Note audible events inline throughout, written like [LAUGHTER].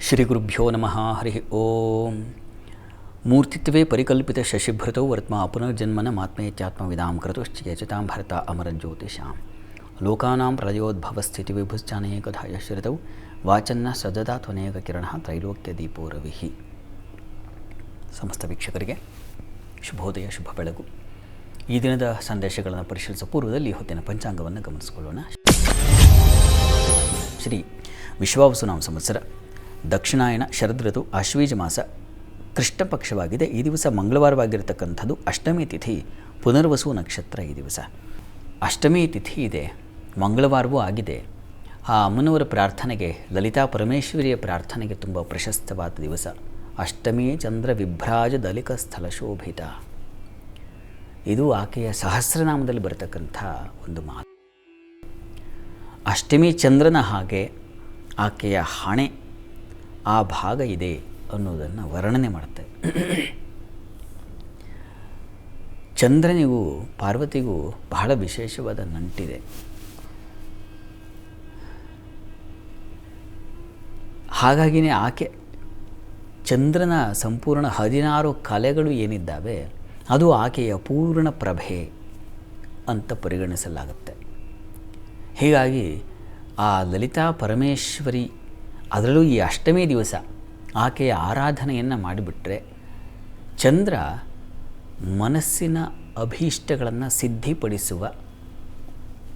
ಶ್ರೀ ಗುರುಭ್ಯೋ ನಮಃ, ಹರಿ ಓಂ. ಮೂರ್ತಿತ್ವೇ ಪರಿಕಲ್ಪಿತ ಶಶಿಭೃತೌ ವರ್ತ್ಮ ಪುನರ್ಜನ್ಮನ ಮಾತ್ಮೇತ್ಯಾತ್ಮವಿದಾಂ ಕೃತುಶ್ಚೇಚತಾಂ ಭರತ ಅಮರಜ್ಯೋತಿಷಾಂ ಲೋಕಾನಾಂ ಪ್ರಲಯೋದ್ಭವ ಸ್ಥಿತಿ ವಿಭುಶ್ಚಾನೇಕಧಾಯ ಶ್ರಿತೌ ವಾಚನ್ನ ಸದದಾತ್ವನೇಕ ಕಿರಣ ತ್ರೈಲೋಕ್ಯ ದೀಪೋರವಿಹಿ ಸಮಸ್ತ ವೀಕ್ಷಕರಿಗೆ ಶುಭೋದಯ, ಶುಭ ಬೆಳಗು. ಈ ದಿನದ ಸಂದೇಶಗಳನ್ನು ಪರಿಶೀಲಿಸುವ ಪೂರ್ವದಲ್ಲಿ ಹೊತ್ತಿನ ಪಂಚಾಂಗವನ್ನು ಗಮನಿಸಿಕೊಳ್ಳೋಣ. ಶ್ರೀ ವಿಶ್ವಾವಸುನಾಮ ಸಂವತ್ಸರ. ದಕ್ಷಿಣಾಯನ ಋತು ಅಶ್ವೀಜ ಮಾಸ ಕೃಷ್ಣ ಪಕ್ಷವಾಗಿದೆ ಈ ದಿವಸ ಮಂಗಳವಾರವಾಗಿರತಕ್ಕಂಥದ್ದು ಅಷ್ಟಮಿ ತಿಥಿ, ಪುನರ್ವಸು ನಕ್ಷತ್ರ ಈ ದಿವಸ. ಅಷ್ಟಮಿ ತಿಥಿ ಇದೆ, ಮಂಗಳವಾರವೂ ಆಗಿದೆ. ಆ ಅಮ್ಮನವರ ಪ್ರಾರ್ಥನೆಗೆ, ಲಲಿತಾ ಪರಮೇಶ್ವರಿಯ ಪ್ರಾರ್ಥನೆಗೆ ತುಂಬ ಪ್ರಶಸ್ತವಾದ ದಿವಸ. ಅಷ್ಟಮಿ ಚಂದ್ರ ವಿಭ್ರಾಜ ದಲಿಕ ಸ್ಥಳ ಶೋಭಿತ. ಇದು ಆಕೆಯ ಸಹಸ್ರನಾಮದಲ್ಲಿ ಬರತಕ್ಕಂಥ ಒಂದು ಮಾತು. ಅಷ್ಟಮಿ ಚಂದ್ರನ ಹಾಗೆ ಆಕೆಯ ಹಣೆ ಆ ಭಾಗ ಇದೆ ಅನ್ನೋದನ್ನು ವರ್ಣನೆ ಮಾಡುತ್ತೆ. ಚಂದ್ರನಿಗೂ ಪಾರ್ವತಿಗೂ ಬಹಳ ವಿಶೇಷವಾದ ನಂಟಿದೆ. ಹಾಗಾಗಿಯೇ ಆಕೆ ಚಂದ್ರನ ಸಂಪೂರ್ಣ ಹದಿನಾರು ಕಲೆಗಳು ಏನಿದ್ದಾವೆ, ಅದು ಆಕೆಯ ಪೂರ್ಣ ಪ್ರಭೆ ಅಂತ ಪರಿಗಣಿಸಲಾಗುತ್ತೆ. ಹೀಗಾಗಿ ಆ ಲಲಿತಾ ಪರಮೇಶ್ವರಿ ಅದರಲ್ಲೂ ಈ ಅಷ್ಟಮಿ ದಿವಸ ಆಕೆಯ ಆರಾಧನೆಯನ್ನು ಮಾಡಿಬಿಟ್ರೆ ಚಂದ್ರ ಮನಸ್ಸಿನ ಅಭೀಷ್ಟಗಳನ್ನು ಸಿದ್ಧಿಪಡಿಸುವ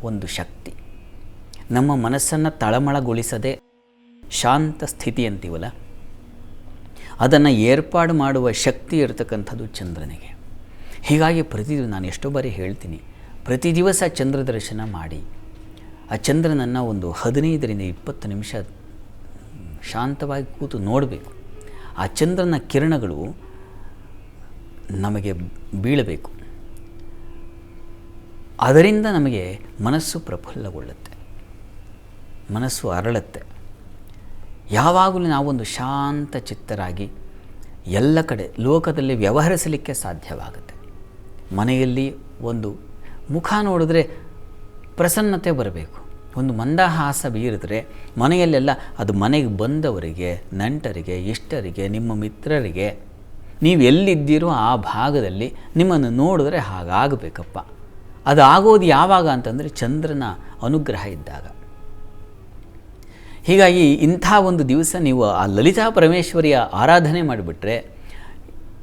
ಒಂದು ಶಕ್ತಿ. ನಮ್ಮ ಮನಸ್ಸನ್ನು ತಳಮಳಗೊಳಿಸದೆ ಶಾಂತ ಸ್ಥಿತಿ ಅಂತೀವಲ್ಲ ಅದನ್ನು ಏರ್ಪಾಡು ಮಾಡುವ ಶಕ್ತಿ ಇರತಕ್ಕಂಥದ್ದು ಚಂದ್ರನಿಗೆ. ಹೀಗಾಗಿ ಪ್ರತಿ ನಾನು ಎಷ್ಟೋ ಬಾರಿ ಹೇಳ್ತೀನಿ, ಪ್ರತಿ ದಿವಸ ಚಂದ್ರ ದರ್ಶನ ಮಾಡಿ, ಆ ಚಂದ್ರನನ್ನು ಒಂದು ಹದಿನೈದರಿಂದ ಇಪ್ಪತ್ತು ನಿಮಿಷ ಶಾಂತವಾಗಿ ಕೂತು ನೋಡಬೇಕು. ಆ ಚಂದ್ರನ ಕಿರಣಗಳು ನಮಗೆ ಬೀಳಬೇಕು. ಅದರಿಂದ ನಮಗೆ ಮನಸ್ಸು ಪ್ರಫುಲ್ಲಗೊಳ್ಳುತ್ತೆ. ಮನಸ್ಸು ಅರಳುತ್ತೆ. ಯಾವಾಗಲೂ ನಾವೊಂದು ಶಾಂತ ಚಿತ್ತರಾಗಿ ಎಲ್ಲ ಕಡೆ ಲೋಕದಲ್ಲಿ ವ್ಯವಹರಿಸಲಿಕ್ಕೆ ಸಾಧ್ಯವಾಗುತ್ತೆ. ಮನೆಯಲ್ಲಿ ಒಂದು ಮುಖ ನೋಡಿದ್ರೆ ಪ್ರಸನ್ನತೆ ಬರಬೇಕು. ಒಂದು ಮಂದಹಾಸ ಬೀರಿದ್ರೆ ಮನೆಯಲ್ಲೆಲ್ಲ ಅದು ಮನೆಗೆ ಬಂದವರಿಗೆ, ನಂಟರಿಗೆ, ಇಷ್ಟರಿಗೆ, ನಿಮ್ಮ ಮಿತ್ರರಿಗೆ, ನೀವು ಎಲ್ಲಿದ್ದೀರೋ ಆ ಭಾಗದಲ್ಲಿ ನಿಮ್ಮನ್ನು ನೋಡಿದ್ರೆ ಹಾಗಾಗಬೇಕಪ್ಪ. ಅದು ಆಗೋದು ಯಾವಾಗ ಅಂತಂದರೆ ಚಂದ್ರನ ಅನುಗ್ರಹ ಇದ್ದಾಗ. ಹೀಗಾಗಿ ಇಂಥ ಒಂದು ದಿವಸ ನೀವು ಆ ಲಲಿತಾ ಪರಮೇಶ್ವರಿಯ ಆರಾಧನೆ ಮಾಡಿಬಿಟ್ರೆ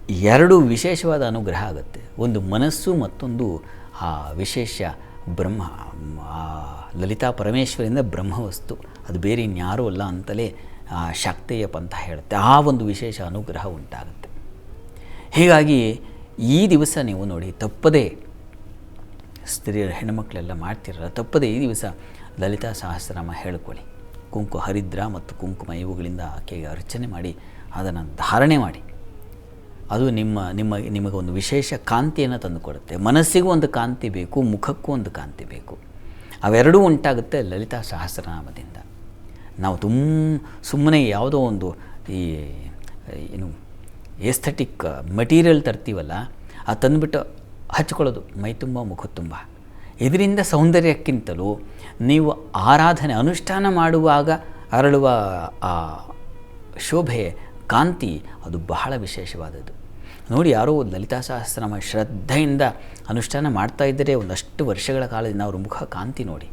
ಎರಡು ವಿಶೇಷವಾದ ಅನುಗ್ರಹ ಆಗುತ್ತೆ. ಒಂದು ಮನಸ್ಸು ಮತ್ತೊಂದು ಆ ವಿಶೇಷ ಬ್ರಹ್ಮ ಲಲಿತಾ ಪರಮೇಶ್ವರಿಯಿಂದ ಬ್ರಹ್ಮವಸ್ತು. ಅದು ಬೇರೆ ಇನ್ಯಾರೂ ಅಲ್ಲ ಅಂತಲೇ, ಆ ಅಂತ ಹೇಳುತ್ತೆ. ಆ ಒಂದು ವಿಶೇಷ ಅನುಗ್ರಹ ಉಂಟಾಗುತ್ತೆ. ಹೀಗಾಗಿ ಈ ದಿವಸ ನೀವು ನೋಡಿ, ತಪ್ಪದೇ ಸ್ತ್ರೀಯರು ಹೆಣ್ಣುಮಕ್ಕಳೆಲ್ಲ ಮಾಡ್ತಿರಲ್ಲ, ತಪ್ಪದೇ ಈ ದಿವಸ ಲಲಿತಾ ಸಹಸ್ರನಾಮ ಹೇಳ್ಕೊಳ್ಳಿ. ಕುಂಕು ಹರಿದ್ರ ಮತ್ತು ಕುಂಕುಮ ಇವುಗಳಿಂದ ಆಕೆಗೆ ಅರ್ಚನೆ ಮಾಡಿ, ಅದನ್ನು ಧಾರಣೆ ಮಾಡಿ. ಅದು ನಿಮ್ಮ ನಿಮ್ಮ ನಿಮಗೊಂದು ವಿಶೇಷ ಕಾಂತಿಯನ್ನು ತಂದುಕೊಡುತ್ತೆ. ಮನಸ್ಸಿಗೂ ಒಂದು ಕಾಂತಿ ಬೇಕು, ಮುಖಕ್ಕೂ ಒಂದು ಕಾಂತಿ ಬೇಕು. ಅವೆರಡೂ ಉಂಟಾಗುತ್ತೆ ಲಲಿತಾ ಸಹಸ್ರನಾಮದಿಂದ. ನಾವು ತುಂಬ ಸುಮ್ಮನೆ ಯಾವುದೋ ಒಂದು ಈ, ಏನು ಏಸ್ಥೆಟಿಕ್ ಮೆಟೀರಿಯಲ್ ತರ್ತೀವಲ್ಲ, ಅದು ತಂದುಬಿಟ್ಟು ಹಚ್ಕೊಳ್ಳೋದು, ಮೈ ತುಂಬ, ಮುಖ ತುಂಬ. ಇದರಿಂದ ಸೌಂದರ್ಯಕ್ಕಿಂತಲೂ ನೀವು ಆರಾಧನೆ, ಅನುಷ್ಠಾನ ಮಾಡುವಾಗ ಅರಳುವ ಆ ಶೋಭೆ ಕಾಂತಿ ಅದು ಬಹಳ ವಿಶೇಷವಾದದ್ದು. ನೋಡಿ ಯಾರೋ ಲಲಿತಾ ಸಹಸ್ರನಾಮ ಶ್ರದ್ಧೆಯಿಂದ ಅನುಷ್ಠಾನ ಮಾಡ್ತಾ ಇದ್ದರೆ ಒಂದಷ್ಟು ವರ್ಷಗಳ ಕಾಲದಿಂದ ಅವ್ರ ಮುಖ ಕಾಂತಿ ನೋಡಿ.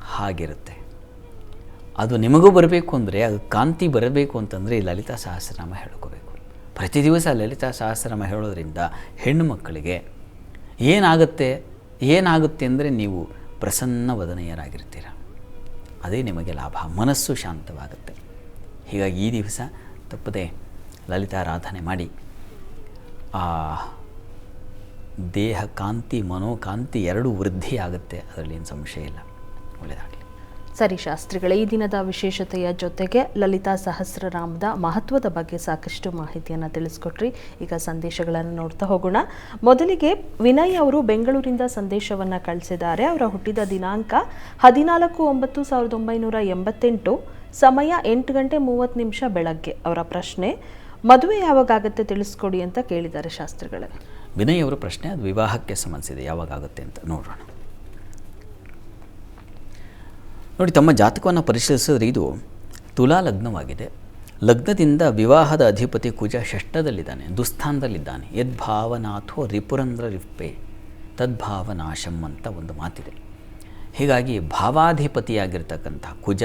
ಹಾಗಿರುತ್ತೆ. ಅದು ನಿಮಗೂ ಬರಬೇಕು ಅಂದರೆ, ಅದು ಕಾಂತಿ ಬರಬೇಕು ಅಂತಂದರೆ ಲಲಿತಾ ಸಹಸ್ರನಾಮ ಹೇಳ್ಕೋಬೇಕು. ಪ್ರತಿ ದಿವಸ ಲಲಿತಾ ಸಹಸ್ರನಾಮ ಹೇಳೋದ್ರಿಂದ ಹೆಣ್ಣು ಮಕ್ಕಳಿಗೆ ಏನಾಗುತ್ತೆ ಏನಾಗುತ್ತೆ ಅಂದರೆ ನೀವು ಪ್ರಸನ್ನ ವದನೀಯರಾಗಿರ್ತೀರ. ಅದೇ ನಿಮಗೆ ಲಾಭ, ಮನಸ್ಸು ಶಾಂತವಾಗುತ್ತೆ. ಹೀಗಾಗಿ ಈ ದಿವಸ ತಪ್ಪದೆ ಲಲಿತಾರಾಧನೆ ಮಾಡಿ. ಆ ದೇಹ ಕಾಂತಿ ಮನೋಕಾಂತಿ ಎರಡೂ ವೃದ್ಧಿಯಾಗುತ್ತೆ ಅದರಲ್ಲಿ ಏನು ಸಂಶಯ ಇಲ್ಲ. ಒಳ್ಳೆಯದಾಗಲಿ ಸರಿ ಶಾಸ್ತ್ರಿಗಳೇ, ಈ ದಿನದ ವಿಶೇಷತೆಯ ಜೊತೆಗೆ ಲಲಿತಾ ಸಹಸ್ರನಾಮದ ಮಹತ್ವದ ಬಗ್ಗೆ ಸಾಕಷ್ಟು ಮಾಹಿತಿಯನ್ನು ತಿಳಿಸ್ಕೊಟ್ರಿ. ಈಗ ಸಂದೇಶಗಳನ್ನು ನೋಡ್ತಾ ಹೋಗೋಣ. ಮೊದಲಿಗೆ ವಿನಯ್ ಅವರು ಬೆಂಗಳೂರಿಂದ ಸಂದೇಶವನ್ನು ಕಳಿಸಿದ್ದಾರೆ. ಅವರ ಹುಟ್ಟಿದ ದಿನಾಂಕ ಹದಿನಾಲ್ಕು ಒಂಬತ್ತು ಸಾವಿರದ ಒಂಬೈನೂರ ಎಂಬತ್ತೆಂಟು, ಸಮಯ ಎಂಟು ಗಂಟೆ ಮೂವತ್ತು ನಿಮಿಷ ಬೆಳಗ್ಗೆ ಅವರ ಪ್ರಶ್ನೆ. ಮದುವೆ ಯಾವಾಗ ಆಗುತ್ತೆ ತಿಳಿಸ್ಕೊಡಿ ಅಂತ ಕೇಳಿದ್ದಾರೆ ಶಾಸ್ತ್ರಿಗಳೇ. ವಿನಯ್ ಅವರ ಪ್ರಶ್ನೆ, ಅದು ವಿವಾಹಕ್ಕೆ ಸಂಬಂಧಿಸಿದೆ ಯಾವಾಗ ಆಗುತ್ತೆ ಅಂತ ನೋಡೋಣ. ನೋಡಿ, ತಮ್ಮ ಜಾತಕವನ್ನು ಪರಿಶೀಲಿಸಿದ್ರೆ ಇದು ತುಲಾ ಲಗ್ನವಾಗಿದೆ. ಲಗ್ನದಿಂದ ವಿವಾಹದ ಅಧಿಪತಿ ಕುಜ ಷಷ್ಠದಲ್ಲಿದ್ದಾನೆ, ದುಸ್ಥಾನದಲ್ಲಿದ್ದಾನೆ. ಯದ್ಭಾವನಾಥೋ ರಿಪುರಂದ್ರ ರಿಪ್ಪೆ ತದ್ಭಾವನಾಶಂ ಅಂತ ಒಂದು ಮಾತಿದೆ. ಹೀಗಾಗಿ ಭಾವಾಧಿಪತಿಯಾಗಿರ್ತಕ್ಕಂಥ ಕುಜ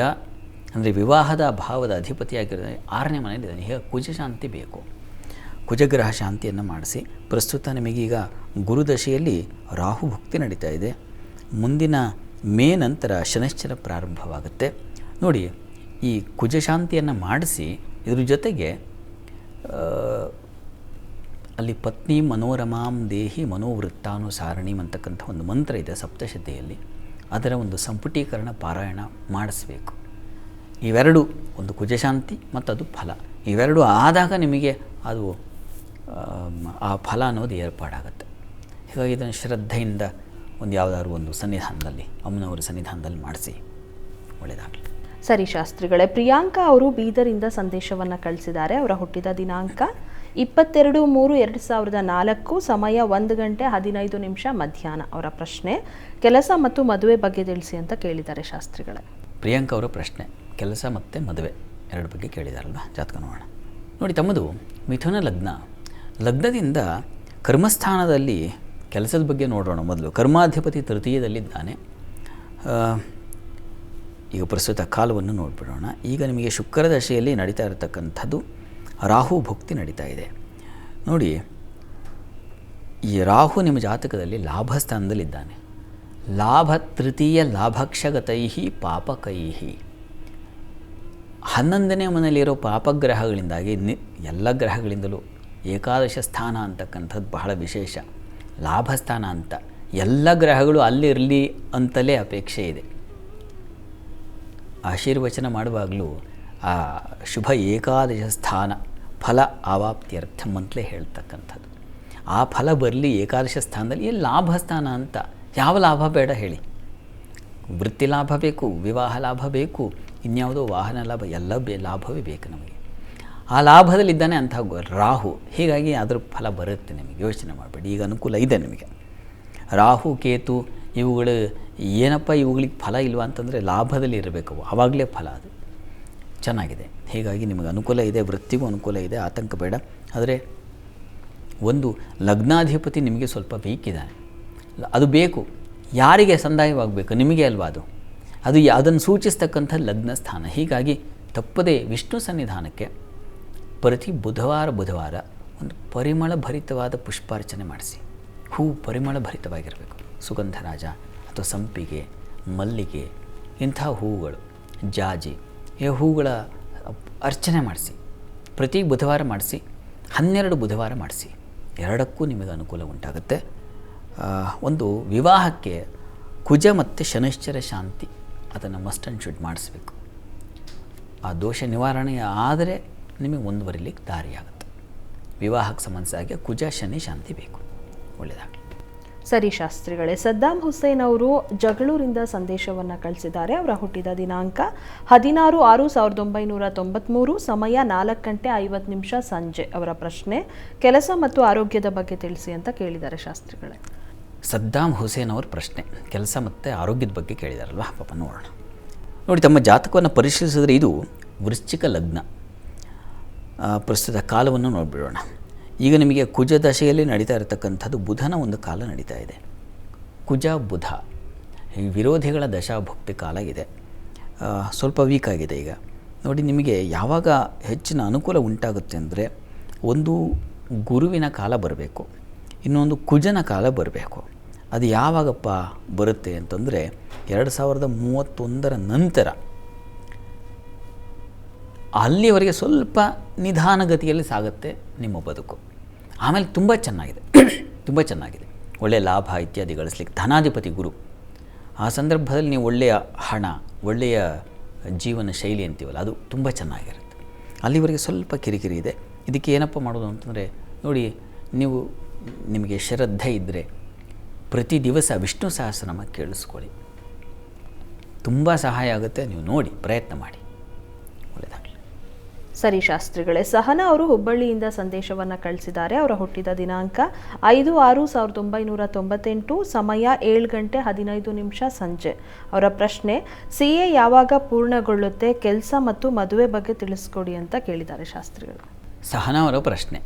ಅಂದರೆ ವಿವಾಹದ ಭಾವದ ಅಧಿಪತಿಯಾಗಿರೋ ಆರನೇ ಮನೆಯಲ್ಲಿದ್ದಾನೆ. ಹೀಗೆ ಕುಜಶಾಂತಿ ಬೇಕು. ಕುಜಗ್ರಹ ಶಾಂತಿಯನ್ನು ಮಾಡಿಸಿ. ಪ್ರಸ್ತುತ ನಿಮಗೀಗ ಗುರುದಶೆಯಲ್ಲಿ ರಾಹು ಭಕ್ತಿ ನಡೀತಾ ಇದೆ. ಮುಂದಿನ ಮೇ ನಂತರ ಶನಶ್ಚರ ಪ್ರಾರಂಭವಾಗುತ್ತೆ. ನೋಡಿ, ಈ ಕುಜಶಾಂತಿಯನ್ನು ಮಾಡಿಸಿ ಇದ್ರ ಜೊತೆಗೆ ಅಲ್ಲಿ ಪತ್ನಿ ಮನೋರಮಾಂ ದೇಹಿ ಮನೋವೃತ್ತಾನುಸಾರಣಿ ಅಂತಕ್ಕಂಥ ಒಂದು ಮಂತ್ರ ಇದೆ ಸಪ್ತಶತೆಯಲ್ಲಿ. ಅದರ ಒಂದು ಸಂಪುಟೀಕರಣ ಪಾರಾಯಣ ಮಾಡಿಸ್ಬೇಕು. ಇವೆರಡು ಒಂದು ಕುಜಶಾಂತಿ ಮತ್ತು ಅದು ಫಲ. ಇವೆರಡು ಆದಾಗ ನಿಮಗೆ ಅದು ಆ ಫಲ ಅನ್ನೋದು ಏರ್ಪಾಡಾಗುತ್ತೆ. ಹೀಗಾಗಿ ಇದನ್ನು ಶ್ರದ್ಧೆಯಿಂದ ಒಂದು ಯಾವುದಾದ್ರು ಒಂದು ಸನ್ನಿಧಾನದಲ್ಲಿ ಅಮ್ಮನವರ ಸನ್ನಿಧಾನದಲ್ಲಿ ಮಾಡಿಸಿ ಒಳ್ಳೆಯದಾಗಲಿ ಸರಿ ಶಾಸ್ತ್ರಿಗಳೇ ಪ್ರಿಯಾಂಕಾ ಅವರು ಬೀದರಿಂದ ಸಂದೇಶವನ್ನು ಕಳಿಸಿದ್ದಾರೆ. ಅವರ ಹುಟ್ಟಿದ ದಿನಾಂಕ ಇಪ್ಪತ್ತೆರಡು ಮೂರು ಎರಡು ಸಾವಿರದ ನಾಲ್ಕು ಸಮಯ ಒಂದು ಗಂಟೆ ಹದಿನೈದು ನಿಮಿಷ ಮಧ್ಯಾಹ್ನ ಅವರ ಪ್ರಶ್ನೆ. ಕೆಲಸ ಮತ್ತು ಮದುವೆ ಬಗ್ಗೆ ತಿಳಿಸಿ ಅಂತ ಕೇಳಿದ್ದಾರೆ ಶಾಸ್ತ್ರಿಗಳೇ. ಪ್ರಿಯಾಂಕ ಅವರ ಪ್ರಶ್ನೆ. ಕೆಲಸ ಮತ್ತು ಮದುವೆ ಎರಡು ಬಗ್ಗೆ ಕೇಳಿದಾರಲ್ವ? ಜಾತಕ ನೋಡೋಣ. ನೋಡಿ, ತಮ್ಮದು ಮಿಥುನ ಲಗ್ನ. ಲಗ್ನದಿಂದ ಕರ್ಮಸ್ಥಾನದಲ್ಲಿ ಕೆಲಸದ ಬಗ್ಗೆ ನೋಡೋಣ ಮೊದಲು. ಕರ್ಮಾಧಿಪತಿ ತೃತೀಯದಲ್ಲಿದ್ದಾನೆ. ಈಗ ಪ್ರಸ್ತುತ ಕಾಲವನ್ನು ನೋಡಿಬಿಡೋಣ. ಈಗ ನಿಮಗೆ ಶುಕ್ರ ದಶೆಯಲ್ಲಿ ನಡೀತಾ ಇರತಕ್ಕಂಥದ್ದು ರಾಹು ಭಕ್ತಿ ನಡೀತಾ ಇದೆ. ನೋಡಿ, ಈ ರಾಹು ನಿಮ್ಮ ಜಾತಕದಲ್ಲಿ ಲಾಭಸ್ಥಾನದಲ್ಲಿದ್ದಾನೆ ಲಾಭ ತೃತೀಯ ಲಾಭಕ್ಷಗತೈ ಪಾಪಕೈ ಹನ್ನೊಂದನೇ ಮನೆಯಲ್ಲಿರೋ ಪಾಪಗ್ರಹಗಳಿಂದಾಗಿ ನಿ ಎಲ್ಲ ಗ್ರಹಗಳಿಂದಲೂ ಏಕಾದಶ ಸ್ಥಾನ ಅಂತಕ್ಕಂಥದ್ದು ಬಹಳ ವಿಶೇಷ. ಲಾಭಸ್ಥಾನ ಅಂತ. ಎಲ್ಲ ಗ್ರಹಗಳು ಅಲ್ಲಿರಲಿ ಅಂತಲೇ ಅಪೇಕ್ಷೆ ಇದೆ. ಆಶೀರ್ವಚನ ಮಾಡುವಾಗಲೂ ಆ ಶುಭ ಏಕಾದಶ ಸ್ಥಾನ ಫಲ ಆವಾಪ್ತ್ಯರ್ಥಂ ಅಂತಲೇ ಹೇಳ್ತಕ್ಕಂಥದ್ದು. ಆ ಫಲ ಬರಲಿ ಏಕಾದಶ ಸ್ಥಾನದಲ್ಲಿ ಏನು ಲಾಭ ಸ್ಥಾನ ಅಂತ? ಯಾವ ಲಾಭ ಬೇಡ ಹೇಳಿ. ವೃತ್ತಿ ಲಾಭ ಬೇಕು, ವಿವಾಹ ಲಾಭ ಬೇಕು ಇನ್ಯಾವುದೋ ವಾಹನ ಲಾಭ, ಎಲ್ಲ ಬೇ, ಲಾಭವೇ ಬೇಕು ನಮಗೆ. ಆ ಲಾಭದಲ್ಲಿದ್ದಾನೆ ಅಂತಹ ರಾಹು. ಹೀಗಾಗಿ ಅದ್ರ ಫಲ ಬರುತ್ತೆ ನಿಮಗೆ. ಯೋಚನೆ ಮಾಡಬೇಡಿ. ಈಗ ಅನುಕೂಲ ಇದೆ ನಿಮಗೆ. ರಾಹು, ಕೇತು, ಇವುಗಳು ಏನಪ್ಪ ಇವುಗಳಿಗೆ ಫಲ ಇಲ್ವಾ ಅಂತಂದರೆ ಲಾಭದಲ್ಲಿ ಇರಬೇಕು ಅವು. ಆವಾಗಲೇ ಫಲ ಅದು. ಚೆನ್ನಾಗಿದೆ. ಹೀಗಾಗಿ ನಿಮಗೆ ಅನುಕೂಲ ಇದೆ, ವೃತ್ತಿಗೂ ಅನುಕೂಲ ಇದೆ, ಆತಂಕ ಬೇಡ. ಆದರೆ ಒಂದು ಲಗ್ನಾಧಿಪತಿ ನಿಮಗೆ ಸ್ವಲ್ಪ ವೀಕ್ ಅದು ಬೇಕು. ಯಾರಿಗೆ ಸಂದಾಯವಾಗಬೇಕು? ನಿಮಗೆ ಅಲ್ವಾ ಅದು? ಅದು ಅದನ್ನು ಸೂಚಿಸ್ತಕ್ಕಂಥ ಲಗ್ನ ಸ್ಥಾನ ಹೀಗಾಗಿ ತಪ್ಪದೇ ವಿಷ್ಣು ಸನ್ನಿಧಾನಕ್ಕೆ ಪ್ರತಿ ಬುಧವಾರ ಬುಧವಾರ ಒಂದು ಪರಿಮಳ ಭರಿತವಾದ ಪುಷ್ಪಾರ್ಚನೆ ಮಾಡಿಸಿ. ಹೂ ಪರಿಮಳ ಭರಿತವಾಗಿರಬೇಕು. ಸುಗಂಧರಾಜ ಅಥವಾ ಸಂಪಿಗೆ, ಮಲ್ಲಿಗೆ, ಇಂಥ ಹೂವುಗಳು, ಜಾಜಿ, ಈ ಹೂಗಳ ಅರ್ಚನೆ ಮಾಡಿಸಿ. ಪ್ರತಿ ಬುಧವಾರ ಮಾಡಿಸಿ, ಹನ್ನೆರಡು ಬುಧವಾರ ಮಾಡಿಸಿ. ಎರಡಕ್ಕೂ ನಿಮಗೆ ಅನುಕೂಲ ಉಂಟಾಗುತ್ತೆ. ಒಂದು ವಿವಾಹಕ್ಕೆ ಕುಜ ಮತ್ತು ಶನಿಶ್ಚರ ಶಾಂತಿ ಅದನ್ನು ಮಸ್ಟ್ ಆ್ಯಂಡ್ ಶುಡ್ ಮಾಡಿಸ್ಬೇಕು. ಆ ದೋಷ ನಿವಾರಣೆ ಆದರೆ ನಿಮಗೆ ಮುಂದುವರಿಲಿಕ್ಕೆ ದಾರಿಯಾಗುತ್ತೆ. ವಿವಾಹಕ್ಕೆ ಸಂಬಂಧಿಸಿದ ಹಾಗೆ ಕುಜ, ಶನಿ, ಶಾಂತಿ ಬೇಕು. ಒಳ್ಳೆಯದಾಗಲಿ ಸರಿ ಶಾಸ್ತ್ರಿಗಳೇ ಸದ್ದಾಂ ಹುಸೇನ್ ಅವರು ಜಗಳೂರಿಂದ ಸಂದೇಶವನ್ನು ಕಳಿಸಿದ್ದಾರೆ. ಅವರ ಹುಟ್ಟಿದ ದಿನಾಂಕ ಹದಿನಾರು ಆರು ಸಾವಿರದ ಒಂಬೈನೂರ ತೊಂಬತ್ತ್ಮೂರು ಸಮಯ ನಾಲ್ಕು ಗಂಟೆ ಐವತ್ತು ನಿಮಿಷ ಸಂಜೆ. ಅವರ ಪ್ರಶ್ನೆ, ಕೆಲಸ ಮತ್ತು ಆರೋಗ್ಯದ ಬಗ್ಗೆ ತಿಳಿಸಿ ಅಂತ ಕೇಳಿದ್ದಾರೆ ಶಾಸ್ತ್ರಿಗಳೇ. ಸದ್ದಾಂ ಹುಸೇನ್ ಅವ್ರ ಪ್ರಶ್ನೆ. ಕೆಲಸ ಮತ್ತು ಆರೋಗ್ಯದ ಬಗ್ಗೆ ಕೇಳಿದಾರಲ್ವ? ಪಾಪ ನೋಡೋಣ. ನೋಡಿ, ತಮ್ಮ ಜಾತಕವನ್ನು ಪರಿಶೀಲಿಸಿದ್ರೆ ಇದು ವೃಶ್ಚಿಕ ಲಗ್ನ. ಪ್ರಸ್ತುತ ಕಾಲವನ್ನು ನೋಡಿಬಿಡೋಣ. ಈಗ ನಿಮಗೆ ಕುಜ ದಶೆಯಲ್ಲಿ ನಡೀತಾ ಇರತಕ್ಕಂಥದ್ದು ಬುಧನ ಒಂದು ಕಾಲ ನಡೀತಾ ಇದೆ. ಕುಜ, ಬುಧ. ಈ ವಿರೋಧಿಗಳ ದಶಾಭುಕ್ತಿ ಕಾಲ ಇದೆ. ಸ್ವಲ್ಪ ವೀಕ್ ಆಗಿದೆ ಈಗ. ನೋಡಿ, ನಿಮಗೆ ಯಾವಾಗ ಹೆಚ್ಚಿನ ಅನುಕೂಲ ಉಂಟಾಗುತ್ತೆ ಅಂದರೆ ಒಂದು ಗುರುವಿನ ಕಾಲ ಬರಬೇಕು. ಇನ್ನೊಂದು ಕುಜನ ಕಾಲ ಬರಬೇಕು. ಅದು ಯಾವಾಗಪ್ಪ ಬರುತ್ತೆ ಅಂತಂದರೆ ಎರಡು ಸಾವಿರದ ಮೂವತ್ತೊಂದರ ನಂತರ. ಅಲ್ಲಿವರೆಗೆ ಸ್ವಲ್ಪ ನಿಧಾನಗತಿಯಲ್ಲಿ ಸಾಗುತ್ತೆ ನಿಮ್ಮ ಬದುಕು. ಆಮೇಲೆ ತುಂಬ ಚೆನ್ನಾಗಿದೆ. ತುಂಬ ಚೆನ್ನಾಗಿದೆ. ಒಳ್ಳೆಯ ಲಾಭ ಇತ್ಯಾದಿ ಗಳಿಸ್ಲಿಕ್ಕೆ ಧನಾಧಿಪತಿ ಗುರು. ಆ ಸಂದರ್ಭದಲ್ಲಿ ನೀವು ಒಳ್ಳೆಯ ಹಣ, ಒಳ್ಳೆಯ ಜೀವನ ಶೈಲಿ ಅಂತೀವಲ್ಲ, ಅದು ತುಂಬ ಚೆನ್ನಾಗಿರುತ್ತೆ. ಅಲ್ಲಿವರೆಗೆ ಸ್ವಲ್ಪ ಕಿರಿಕಿರಿ ಇದೆ. ಇದಕ್ಕೆ ಏನಪ್ಪ ಮಾಡೋದು ಅಂತಂದರೆ, ನೋಡಿ, ನೀವು ನಿಮಗೆ ಶ್ರದ್ಧೆ ಇದ್ದರೆ ಪ್ರತಿ ದಿವಸ ವಿಷ್ಣು ಸಹಸ್ರನಾಮ ಕೇಳಿಸ್ಕೊಳ್ಳಿ. ತುಂಬ ಸಹಾಯ ಆಗುತ್ತೆ ನೀವು ನೋಡಿ ಪ್ರಯತ್ನ ಮಾಡಿ. ಒಳ್ಳೆಯದಾಗಲಿ ಸರಿ ಶಾಸ್ತ್ರಿಗಳೇ ಸಹನ ಅವರು ಹುಬ್ಬಳ್ಳಿಯಿಂದ ಸಂದೇಶವನ್ನ ಕಳಿಸಿದ್ದಾರೆ. ಅವರ ಹುಟ್ಟಿದ ದಿನಾಂಕ ಐದು ಆರು ಸಾವಿರದ ಒಂಬೈನೂರ ತೊಂಬತ್ತೆಂಟು ಸಮಯ ಏಳು ಗಂಟೆ ಹದಿನೈದು ನಿಮಿಷ ಸಂಜೆ. ಅವರ ಪ್ರಶ್ನೆ ಸಿ ಎ ಯಾವಾಗ ಪೂರ್ಣಗೊಳ್ಳುತ್ತೆ ಕೆಲಸ ಮತ್ತು ಮದುವೆ ಬಗ್ಗೆ ತಿಳಿಸ್ಕೊಡಿ ಅಂತ ಕೇಳಿದ್ದಾರೆ ಶಾಸ್ತ್ರಿಗಳು. ಸಹನ ಅವರ ಪ್ರಶ್ನೆ